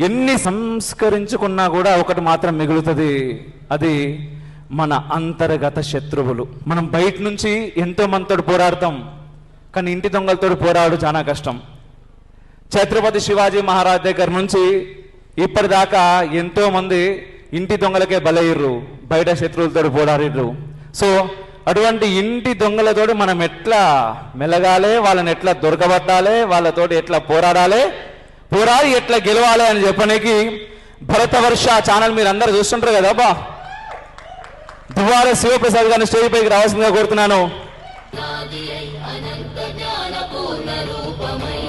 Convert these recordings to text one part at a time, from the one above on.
ఎన్ని సంస్కరించుకున్నా కూడా ఒకటి మాత్రం మిగులుతుంది. అది మన అంతర్గత శత్రువులు. మనం బయట నుంచి ఎంతో మందితో పోరాడతాం. కానీ ఇంటి దొంగలతో పోరాడు చాలా కష్టం. ఛత్రపతి శివాజీ మహారాజ్ దగ్గర నుంచి ఇప్పటిదాకా ఎంతో మంది ఇంటి దొంగలకే బలయ్యరు బయట శత్రువులతో పోరాడిర్రు. సో అటువంటి ఇంటి దొంగలతోటి మనం ఎట్లా మెలగాలి వాళ్ళని ఎట్లా దొరకబట్టాలి వాళ్ళతోటి ఎట్లా పోరాడాలి పోరాడి ఎట్లా గెలవాలి అని చెప్పడానికి భరతవర్ష ఛానల్ మీరు అందరు చూస్తుంటారు కదా బా దువార శివప్రసాద్ గారిని స్టేజ్ పైకి రావాల్సిందిగా కోరుతున్నాను. అనంత జ్ఞాన పూర్ణ రూపమై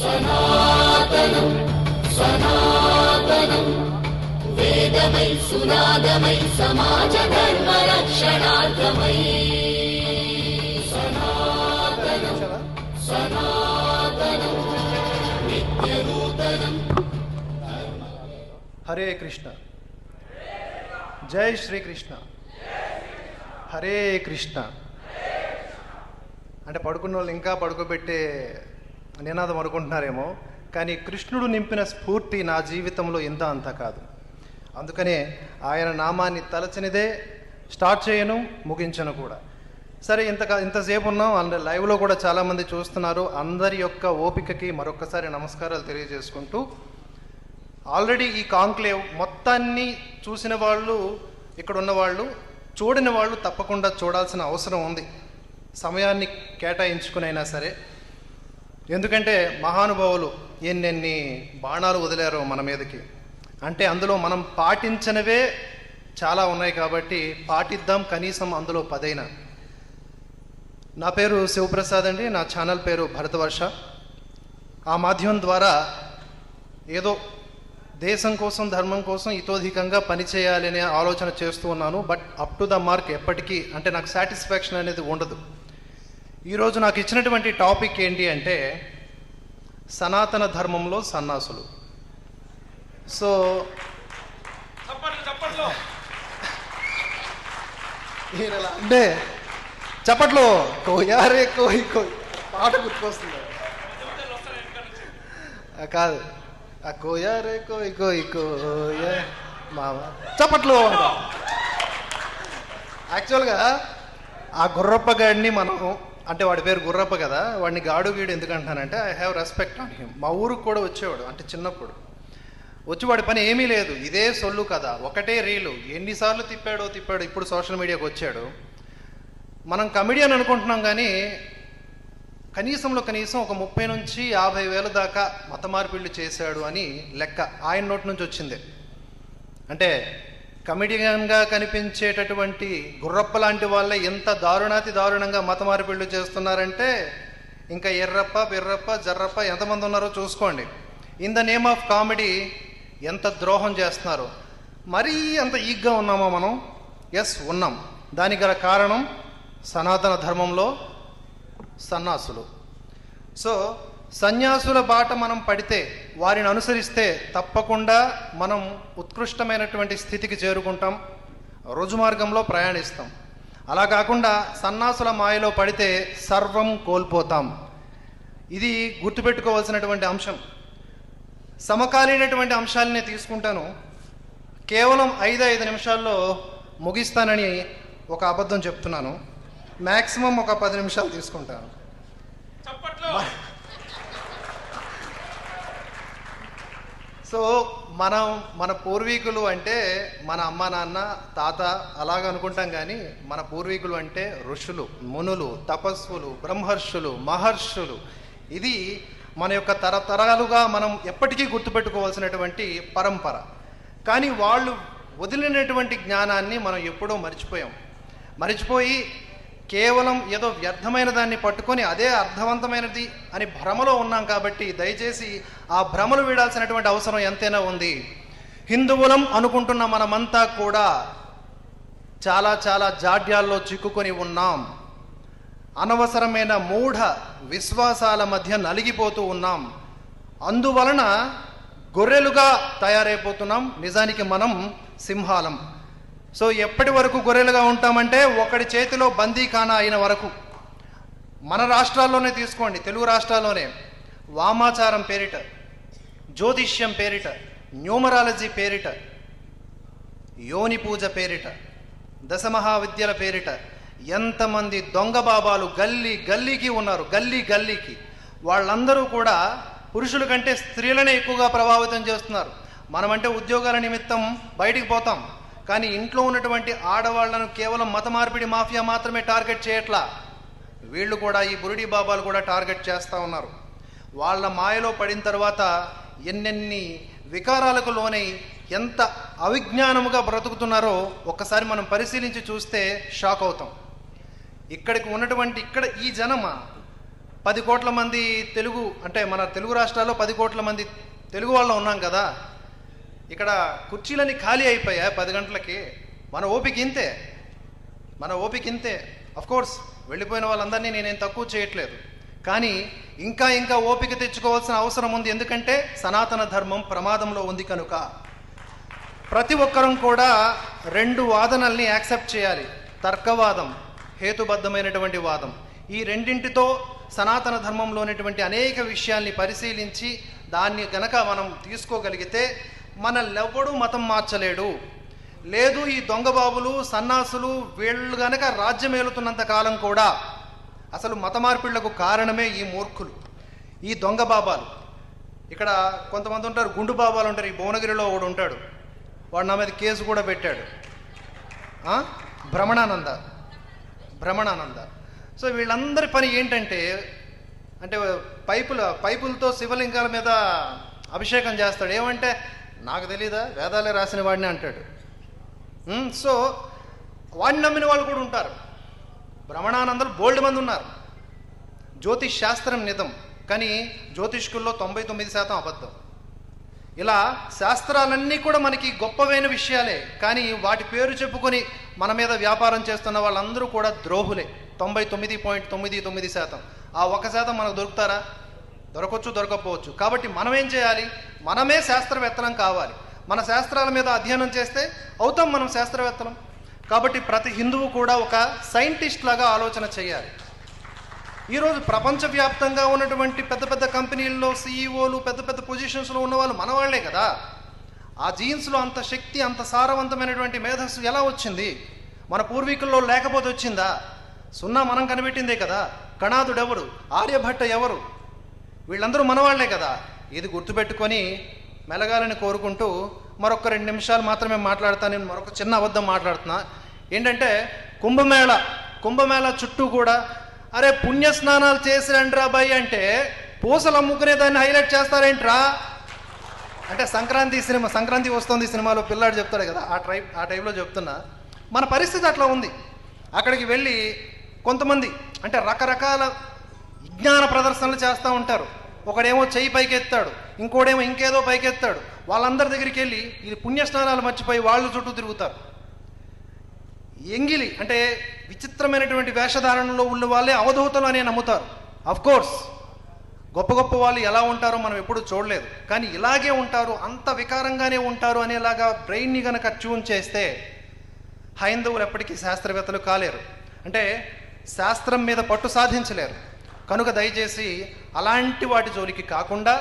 సనాతనం హరే కృష్ణ. జై శ్రీకృష్ణ హరే కృష్ణ. అంటే పడుకున్న వాళ్ళు ఇంకా పడుకోబెట్టే నినాదం అనుకుంటున్నారేమో కానీ కృష్ణుడు నింపిన స్ఫూర్తి నా జీవితంలో ఇంత అంత కాదు. అందుకనే ఆయన నామాన్ని తలచినదే స్టార్ట్ చేయను ముగించను కూడా. సరే ఇంత ఇంతసేపు ఉన్నాం అండ్ లైవ్లో కూడా చాలామంది చూస్తున్నారు. అందరి యొక్క ఓపికకి మరొకసారి నమస్కారాలు తెలియజేసుకుంటూ ఆల్రెడీ ఈ కాంక్లేవ్ మొత్తాన్ని చూసిన వాళ్ళు ఇక్కడ ఉన్న వాళ్ళు చూడని వాళ్ళు తప్పకుండా చూడాల్సిన అవసరం ఉంది. సమయాన్ని కేటాయించుకునైనా సరే. ఎందుకంటే మహానుభావులు ఎన్నెన్ని బాణాలు వదిలారో మన మీదకి. అంటే అందులో మనం పాటించినవే చాలా ఉన్నాయి కాబట్టి పాటిద్దాం కనీసం అందులో పదైనా. నా పేరు శివప్రసాద్ అండి నా ఛానల్ పేరు భరతవర్ష. ఆ మాధ్యమం ద్వారా ఏదో దేశం కోసం ధర్మం కోసం ఇతోధికంగా పనిచేయాలి అనే ఆలోచన చేస్తూ ఉన్నాను. But up to the mark ఎప్పటికీ అంటే నాకు సాటిస్ఫాక్షన్ అనేది ఉండదు. ఈరోజు నాకు ఇచ్చినటువంటి టాపిక్ ఏంటి అంటే సనాతన ధర్మంలో సన్నాసులు. సో అంటే చప్పట్లో. కోయారే కోయి కోయి. పాట గుర్తుకొస్తుంది. కాదు. ఆ కోయారే కోయి కోయి కోయ. మామ. చప్పట్లో యాక్చువల్గా ఆ గుర్రప్ప గాడిని మనం అంటే వాడి పేరు గుర్రప్ప కదా వాడిని గాడు గీడు ఎందుకు అంటానంటే I have respect on him మా ఊరికి కూడా వచ్చేవాడు అంటే చిన్నప్పుడు. వచ్చి వాడి పని ఏమీ లేదు ఇదే సొల్లు కదా ఒకటే రీలు. ఎన్నిసార్లు తిప్పాడో తిప్పాడు ఇప్పుడు సోషల్ మీడియాకి వచ్చాడు. మనం కమిడియన్ అనుకుంటున్నాం కానీ కనీసంలో కనీసం ఒక ముప్పై నుంచి యాభై వేల దాకా మత మార్పిళ్ళు చేశాడు అని లెక్క ఆయన నోటి నుంచి వచ్చింది. అంటే కమిడియన్గా కనిపించేటటువంటి గుర్రప్ప లాంటి వాళ్ళే ఎంత దారుణాతి దారుణంగా మత మార్పిళ్ళు చేస్తున్నారంటే ఇంకా ఎర్రప్ప బిర్రప్ప జర్రప్ప ఎంతమంది ఉన్నారో చూసుకోండి. In the name of comedy ఎంత ద్రోహం చేస్తున్నారు. మరీ అంత ఈగ్గా ఉన్నామా మనం? ఎస్ ఉన్నాం. దానికి గల కారణం సనాతన ధర్మంలో సన్నాసులు. సో సన్యాసుల బాట మనం పడితే వారిని అనుసరిస్తే తప్పకుండా మనం ఉత్కృష్టమైనటువంటి స్థితికి చేరుకుంటాం రుజుమార్గంలో ప్రయాణిస్తాం. అలా కాకుండా సన్నాసుల మాయలో పడితే సర్వం కోల్పోతాం. ఇది గుర్తుపెట్టుకోవాల్సినటువంటి అంశం. సమకాలీనటువంటి అంశాలని తీసుకుంటాను. కేవలం ఐదు ఐదు నిమిషాల్లో ముగిస్తానని ఒక అబద్ధం చెప్తున్నాను. మ్యాక్సిమం ఒక పది నిమిషాలు తీసుకుంటాను. సో మనం మన పూర్వీకులు అంటే మన అమ్మ నాన్న తాత అలాగ అనుకుంటాం కానీ మన పూర్వీకులు అంటే ఋషులు మునులు తపస్సులు బ్రహ్మర్షులు మహర్షులు. ఇది మన యొక్క తరతరాలుగా మనం ఎప్పటికీ గుర్తుపెట్టుకోవాల్సినటువంటి పరంపర. కానీ వాళ్ళు వదిలినటువంటి జ్ఞానాన్ని మనం ఎప్పుడో మర్చిపోయాం. మర్చిపోయి కేవలం ఏదో వ్యర్థమైన దాన్ని పట్టుకొని అదే అర్థవంతమైనది అని భ్రమలో ఉన్నాం కాబట్టి దయచేసి ఆ భ్రమలు వీడాల్సినటువంటి అవసరం ఎంతైనా ఉంది. హిందువులం అనుకుంటున్న మనమంతా కూడా చాలా చాలా జాడ్యాల్లో చిక్కుకొని ఉన్నాం. అనవసరమైన మూఢ విశ్వాసాల మధ్య నలిగిపోతూ ఉన్నాం. అందువలన గొర్రెలుగా తయారైపోతున్నాం. నిజానికి మనం సింహాలం. సో ఎప్పటి వరకు గొర్రెలుగా ఉంటామంటే ఒకడి చేతిలో బందీఖానా అయిన వరకు. మన రాష్ట్రాల్లోనే తీసుకోండి తెలుగు రాష్ట్రాల్లోనే. వామాచారం పేరిట జ్యోతిష్యం పేరిట న్యూమరాలజీ పేరిట యోని పూజ పేరిట దశమహావిద్యల పేరిట ఎంతమంది దొంగ బాబాలు గల్లీ గల్లీకి ఉన్నారు గల్లీ గల్లీకి. వాళ్ళందరూ కూడా పురుషుల కంటే స్త్రీలనే ఎక్కువగా ప్రభావితం చేస్తున్నారు. మనమంటే ఉద్యోగాల నిమిత్తం బయటికి పోతాం. కానీ ఇంట్లో ఉన్నటువంటి ఆడవాళ్ళను కేవలం మత మార్పిడి మాఫియా మాత్రమే టార్గెట్ చేయట్లా? వీళ్ళు కూడా ఈ బురుడి బాబాలు కూడా టార్గెట్ చేస్తూ ఉన్నారు. వాళ్ళ మాయలో పడిన తర్వాత ఎన్నెన్ని వికారాలకు లోనై ఎంత అవిజ్ఞానముగా బ్రతుకుతున్నారో ఒక్కసారి మనం పరిశీలించి చూస్తే షాక్ అవుతాం. ఇక్కడికి ఉన్నటువంటి ఇక్కడ ఈ జనమ పది కోట్ల మంది తెలుగు అంటే మన తెలుగు రాష్ట్రాల్లో పది కోట్ల మంది తెలుగు వాళ్ళు ఉన్నాం కదా. ఇక్కడ కుర్చీలన్నీ ఖాళీ అయిపోయా పది గంటలకి? మన ఓపిక ఇంతే. మన ఓపిక ఇంతే. కోర్స్ వెళ్ళిపోయిన వాళ్ళందరినీ నేనేం తక్కువ చేయట్లేదు. కానీ ఇంకా ఇంకా ఓపిక తెచ్చుకోవాల్సిన అవసరం ఉంది. ఎందుకంటే సనాతన ధర్మం ప్రమాదంలో ఉంది కనుక. ప్రతి ఒక్కరం కూడా రెండు వాదనల్ని యాక్సెప్ట్ చేయాలి. తర్కవాదం హేతుబద్ధమైనటువంటి వాదం. ఈ రెండింటితో సనాతన ధర్మంలోనేటువంటి అనేక విషయాల్ని పరిశీలించి దాన్ని గనక మనం తీసుకోగలిగితే మనల్లెవ్వడూ మతం మార్చలేడు. లేదు ఈ దొంగబాబులు సన్నాసులు వీళ్ళు గనక రాజ్యం ఏలుతున్నంత కాలం కూడా అసలు మత మార్పిళ్ళకు కారణమే ఈ మూర్ఖులు ఈ దొంగ బాబాలు. ఇక్కడ కొంతమంది ఉంటారు గుండు బాబాలు ఉంటారు ఈ భువనగిరిలో ఒకడు ఉంటాడు. వాడు నా మీద కేసు కూడా పెట్టాడు. భ్రమణానంద. భ్రమణానంద. సో వీళ్ళందరి పని ఏంటంటే అంటే పైపుల పైపులతో శివలింగాల మీద అభిషేకం చేస్తాడు. ఏమంటే నాకు తెలీదా? వేదాలే రాసిన వాడిని అంటాడు. సో వాడిని నమ్మిన వాళ్ళు కూడా ఉంటారు. భ్రమణానందలు బోల్డ్ మంది ఉన్నారు. జ్యోతిష్ శాస్త్రం నిజం కానీ జ్యోతిష్కుల్లో తొంభై తొమ్మిది శాతం అబద్ధం. ఇలా శాస్త్రాలన్నీ కూడా మనకి గొప్పవైన విషయాలే కానీ వాటి పేరు చెప్పుకొని మన మీద వ్యాపారం చేస్తున్న వాళ్ళందరూ కూడా ద్రోహులే. తొంభై తొమ్మిది పాయింట్ తొమ్మిది తొమ్మిది శాతం. ఆ ఒక శాతం మనకు దొరుకుతారా? దొరకవచ్చు దొరకపోవచ్చు. కాబట్టి మనం ఏం చేయాలి? మనమే శాస్త్రవేత్తలం కావాలి. మన శాస్త్రాల మీద అధ్యయనం చేస్తే అవుతాం మనం శాస్త్రవేత్తలం. కాబట్టి ప్రతి హిందువు కూడా ఒక సైంటిస్ట్ లాగా ఆలోచన చేయాలి. ఈరోజు ప్రపంచవ్యాప్తంగా ఉన్నటువంటి పెద్ద పెద్ద కంపెనీల్లో సీఈఓలు పెద్ద పెద్ద పొజిషన్స్లో ఉన్న వాళ్ళు మన వాళ్ళే కదా. ఆ జీన్స్లో అంత శక్తి అంత సారవంతమైనటువంటి మేధస్సు ఎలా వచ్చింది? మన పూర్వీకుల్లో లేకపోతే వచ్చిందా? సున్నా మనం కనిపెట్టిందే కదా. కణాదుడెవరు? ఆర్యభట్ట ఎవరు? వీళ్ళందరూ మనవాళ్ళే కదా. ఇది గుర్తుపెట్టుకొని మెలగాలని కోరుకుంటూ మరొక రెండు నిమిషాలు మాత్రమే మాట్లాడతాను. నేను మరొక చిన్న అబద్ధం మాట్లాడుతున్నా. ఏంటంటే కుంభమేళ కుంభమేళ చుట్టూ కూడా అరే పుణ్య స్నానాలు చేసిరండ్రా బాయ్ అంటే పూసలు అమ్ముకునే దాన్ని హైలైట్ చేస్తారేంట్రా? అంటే సంక్రాంతి సినిమా సంక్రాంతి వస్తుంది సినిమాలో పిల్లాడు చెప్తాడు కదా ఆ టై ఆ టైంలో చెప్తున్నా. మన పరిస్థితి అట్లా ఉంది. అక్కడికి వెళ్ళి కొంతమంది అంటే రకరకాల విజ్ఞాన ప్రదర్శనలు చేస్తూ ఉంటారు. ఒకడేమో చెయ్యి పైకెత్తాడు ఇంకోడేమో ఇంకేదో పైకెత్తాడు. వాళ్ళందరి దగ్గరికి వెళ్ళి ఇది పుణ్యస్నానాలు మర్చిపోయి వాళ్ళు చుట్టూ తిరుగుతారు. ఎంగిలి అంటే విచిత్రమైనటువంటి వేషధారణలో ఉన్న వాళ్ళే అవధూతలు అనే నమ్ముతారు. అఫ్ కోర్స్ గొప్ప గొప్ప వాళ్ళు ఎలా ఉంటారో మనం ఎప్పుడూ చూడలేదు. కానీ ఇలాగే ఉంటారు అంత వికారంగానే ఉంటారు అనేలాగా బ్రెయిన్ని గనక ట్యూన్ చేస్తే హైందవులు ఎప్పటికీ శాస్త్రవేత్తలు కాలేరు. అంటే శాస్త్రం మీద పట్టు సాధించలేరు. కనుక దయచేసి అలాంటి వాటి జోలికి కాకుండా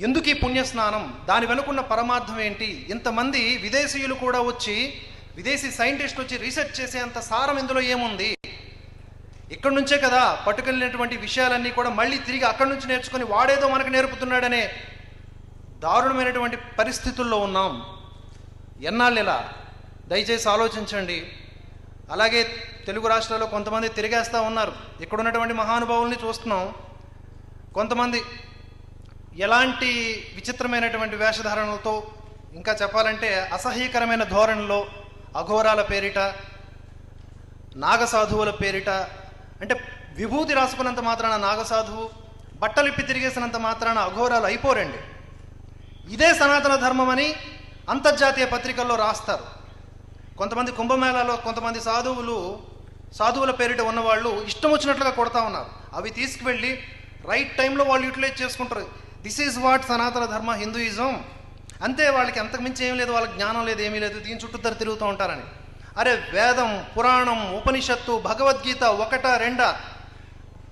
ఎందుకు ఈ పుణ్యస్నానం? దాని వెనుకున్న పరమార్థం ఏంటి? ఇంతమంది విదేశీయులు కూడా వచ్చి విదేశీ సైంటిస్టులు వచ్చి రీసెర్చ్ చేసేంత సారం ఇందులో ఏముంది? ఇక్కడ నుంచే కదా పట్టుకెళ్ళినటువంటి విషయాలన్నీ కూడా మళ్ళీ తిరిగి అక్కడి నుంచి నేర్చుకొని వాడేదో మనకు నేర్పుతున్నాడనే దారుణమైనటువంటి పరిస్థితుల్లో ఉన్నాం. ఎన్నాళ్ళు ఇలా దయచేసి ఆలోచించండి. అలాగే తెలుగు రాష్ట్రాల్లో కొంతమంది తిరిగేస్తూ ఉన్నారు. ఇక్కడ ఉన్నటువంటి మహానుభావుల్ని చూస్తున్నాం. కొంతమంది ఎలాంటి విచిత్రమైనటువంటి వేషధారణలతో ఇంకా చెప్పాలంటే అసహ్యకరమైన ధోరణిలో అఘోరాల పేరిట నాగసాధువుల పేరిట అంటే విభూతి రాసుకున్నంత మాత్రాన నాగసాధువు బట్టలిప్పి తిరిగేసినంత మాత్రాన అఘోరాలు అయిపోరండి. ఇదే సనాతన ధర్మం అని అంతర్జాతీయ పత్రికల్లో రాస్తారు. కొంతమంది కుంభమేళాలో కొంతమంది సాధువులు సాధువుల పేరిట ఉన్నవాళ్ళు ఇష్టం వచ్చినట్లుగా కొడతా ఉన్నారు. అవి తీసుకువెళ్ళి రైట్ టైంలో వాళ్ళు యూటిలైజ్ చేసుకుంటారు. దిస్ ఈజ్ వాట్ సనాతన ధర్మ హిందూయిజం అంతే వాళ్ళకి అంతకుమించి ఏం లేదు వాళ్ళకి జ్ఞానం లేదు ఏమీ లేదు దీని చుట్టూ తర తిరుగుతూ ఉంటారని. అరే వేదం పురాణం ఉపనిషత్తు భగవద్గీత ఒకట రెండా?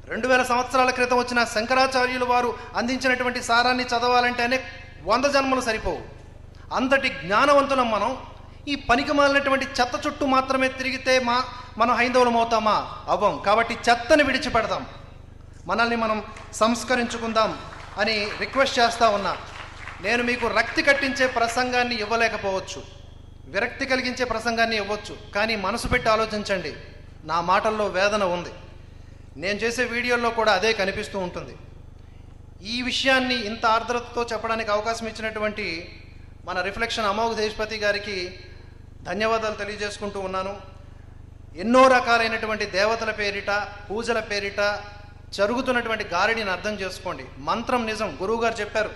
రెండు వేల సంవత్సరాల క్రితం వచ్చిన శంకరాచార్యులు వారు అందించినటువంటి సారాన్ని చదవాలంటేనే వంద జన్మలు సరిపోవు. అంతటి జ్ఞానవంతులం మనం ఈ పనికి మాలినటువంటి చెత్త చుట్టూ మాత్రమే తిరిగితే మా మనం హైందవులం అవుతామా అవ్వం. కాబట్టి చెత్తని విడిచిపెడదాం. మనల్ని మనం సంస్కరించుకుందాం అని రిక్వెస్ట్ చేస్తూ ఉన్నా. నేను మీకు రక్తి కట్టించే ప్రసంగాన్ని ఇవ్వలేకపోవచ్చు. విరక్తి కలిగించే ప్రసంగాన్ని ఇవ్వచ్చు. కానీ మనసు పెట్టి ఆలోచించండి. నా మాటల్లో వేదన ఉంది. నేను చేసే వీడియోల్లో కూడా అదే కనిపిస్తూ ఉంటుంది. ఈ విషయాన్ని ఇంత ఆర్ద్రతతో చెప్పడానికి అవకాశం ఇచ్చినటువంటి మన రిఫ్లెక్షన్ అమోఘ దేశపతి గారికి ధన్యవాదాలు తెలియజేసుకుంటూ ఉన్నాను. ఎన్నో రకాలైనటువంటి దేవతల పేరిట పూజల పేరిట జరుగుతున్నటువంటి గారిడిని అర్థం చేసుకోండి. మంత్రం నిజం గురువుగారు చెప్పారు.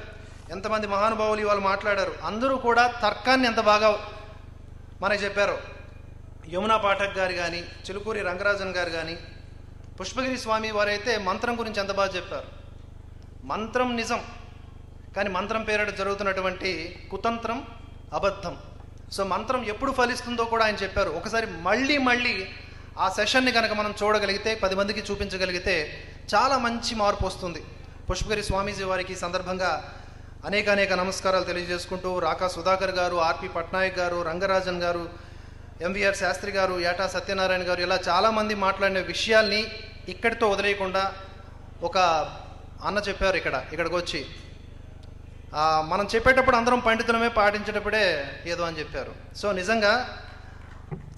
ఎంతమంది మహానుభావులు ఇవాళ మాట్లాడారు. అందరూ కూడా తర్కాన్ని ఎంత బాగా మనకి చెప్పారు. యమునా పాఠక్ గారు కానీ చిలుకూరి రంగరాజన్ గారు కానీ పుష్పగిరి స్వామి వారైతే మంత్రం గురించి ఎంత బాగా చెప్పారు. మంత్రం నిజం కానీ మంత్రం పేరిట జరుగుతున్నటువంటి కుతంత్రం అబద్ధం. సో మంత్రం ఎప్పుడు ఫలిస్తుందో కూడా ఆయన చెప్పారు. ఒకసారి మళ్ళీ మళ్ళీ ఆ సెషన్ని కనుక మనం చూడగలిగితే పది మందికి చూపించగలిగితే చాలా మంచి మార్పు వస్తుంది. పుష్పగిరి స్వామీజీ వారికి సందర్భంగా అనేక అనేక నమస్కారాలు తెలియజేసుకుంటూ రాకా సుధాకర్ గారు ఆర్పి పట్నాయక్ గారు రంగరాజన్ గారు ఎంవీఆర్ శాస్త్రి గారు ఏటా సత్యనారాయణ గారు ఇలా చాలామంది మాట్లాడిన విషయాల్ని ఇక్కడితో వదిలేయకుండా ఒక అన్న చెప్పారు ఇక్కడ ఇక్కడికి వచ్చి మనం చెప్పేటప్పుడు అందరం పండితులమే పాటించేటప్పుడే ఏదో అని చెప్పారు. సో నిజంగా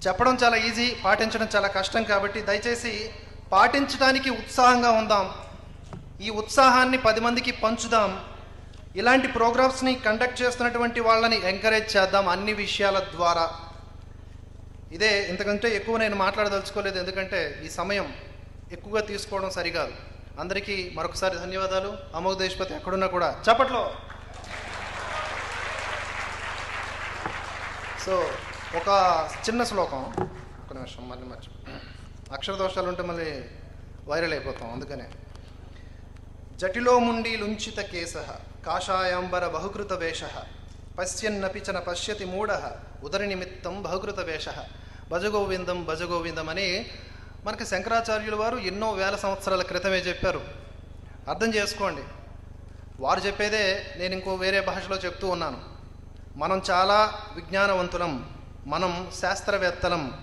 చెప్పడం చాలా ఈజీ పాటించడం చాలా కష్టం కాబట్టి దయచేసి పాటించడానికి ఉత్సాహంగా ఉందాం. ఈ ఉత్సాహాన్ని పది మందికి పంచుదాం. ఇలాంటి ప్రోగ్రామ్స్ని కండక్ట్ చేస్తున్నటువంటి వాళ్ళని ఎంకరేజ్ చేద్దాం అన్ని విషయాల ద్వారా. ఇదే ఇంతకంటే ఎక్కువ నేను మాట్లాడదలుచుకోలేదు ఎందుకంటే ఈ సమయం ఎక్కువగా తీసుకోవడం సరికాదు. అందరికీ మరొకసారి ధన్యవాదాలు. అమోఘ దేశపతి ఎక్కడున్నా కూడా. చప్పట్లో. సో ఒక చిన్న శ్లోకం. ఒక నిమిషం మళ్ళీ మర్చి. అక్షర దోషాలు ఉంటే మళ్ళీ వైరల్ అయిపోతాం అందుకనే. జటిలో ముండి లుంచిత కేశ కాషాయాంబర బహుకృత వేష పశ్యన్నపి చన పశ్యతి మూఢ ఉదరి నిమిత్తం బహుకృత వేష. భజగోవిందం భజగోవిందం అని మనకి శంకరాచార్యుల వారు ఎన్నో వేల సంవత్సరాల క్రితమే చెప్పారు. అర్థం చేసుకోండి. వారు చెప్పేదే నేను ఇంకో వేరే భాషలో చెప్తూ ఉన్నాను. మనం చాలా విజ్ఞానవంతులం మనం శాస్త్రవేత్తలం.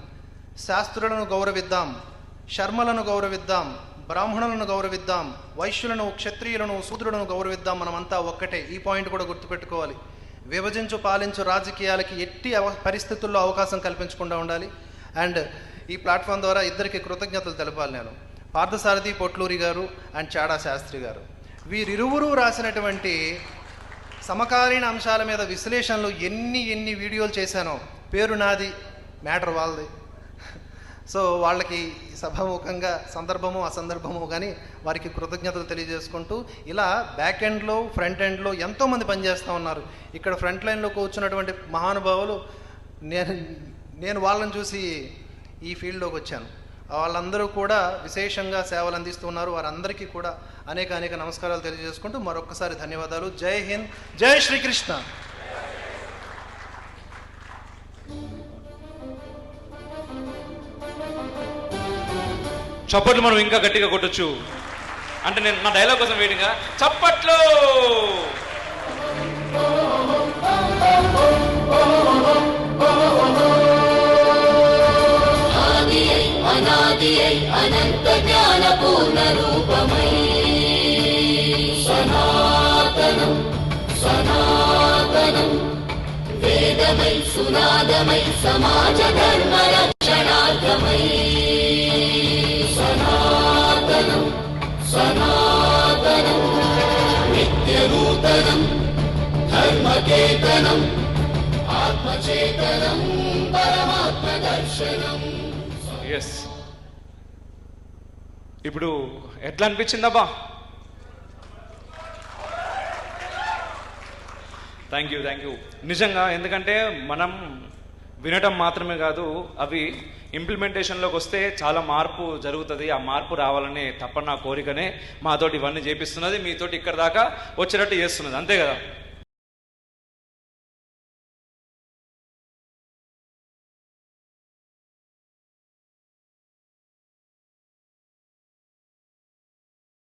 శాస్త్రులను గౌరవిద్దాం శర్మలను గౌరవిద్దాం బ్రాహ్మణులను గౌరవిద్దాం వైశ్యులను క్షత్రియులను శూద్రులను గౌరవిద్దాం. మనమంతా ఒక్కటే. ఈ పాయింట్ కూడా గుర్తుపెట్టుకోవాలి. విభజించు పాలించు రాజకీయాలకి ఎట్టి అవ పరిస్థితుల్లో అవకాశం కల్పించకుండా ఉండాలి. అండ్ ఈ ప్లాట్ఫామ్ ద్వారా ఇద్దరికి కృతజ్ఞతలు తెలపాలి నేను. పార్థసారథి పొట్లూరి గారు అండ్ చాడా శాస్త్రి గారు. వీరిరువురు రాసినటువంటి సమకాలీన అంశాల మీద విశ్లేషణలు ఎన్ని ఎన్ని వీడియోలు చేశానో పేరు నాది మ్యాటర్ వాళ్ళది. సో వాళ్ళకి సభాముఖంగా సందర్భము అసందర్భము కానీ వారికి కృతజ్ఞతలు తెలియజేసుకుంటూ ఇలా బ్యాక్ ఎండ్లో ఫ్రంట్ ఎండ్లో ఎంతోమంది పనిచేస్తూ ఉన్నారు. ఇక్కడ ఫ్రంట్ లైన్లో కూర్చున్నటువంటి మహానుభావులు నేను నేను వాళ్ళని చూసి ఈ ఫీల్డ్లోకి వచ్చాను. వాళ్ళందరూ కూడా విశేషంగా సేవలు అందిస్తున్నారు. వారందరికీ కూడా అనేక అనేక నమస్కారాలు తెలియజేసుకుంటూ మరొకసారి ధన్యవాదాలు. జై హింద్ జై శ్రీకృష్ణ. చప్పట్లు మనం ఇంకా గట్టిగా కొట్టచ్చు. అంటే నేను నా డైలాగ్ కోసం వెయిటింగ్గా చప్పట్లు! अनन्तज्ञानपूर्णरूपमयि सनातनम् सनातनम् वेदमयि सुनादमयि समाज सनातनम् सनातनम् नित्यनूतनम् धर्मकेतनम् आत्मचेतनम् परमात्मदर्शनम् ఇప్పుడు ఎట్లా అనిపించిందబ్బా థ్యాంక్ యూ థ్యాంక్ యూ నిజంగా ఎందుకంటే మనం వినటం మాత్రమే కాదు అవి ఇంప్లిమెంటేషన్లోకి వస్తే చాలా మార్పు జరుగుతుంది. ఆ మార్పు రావాలనే తప్ప కోరికనే మాతోటి ఇవన్నీ చేపిస్తున్నది. మీతోటి ఇక్కడ దాకా వచ్చేటట్టు చేస్తున్నది. అంతే కదా?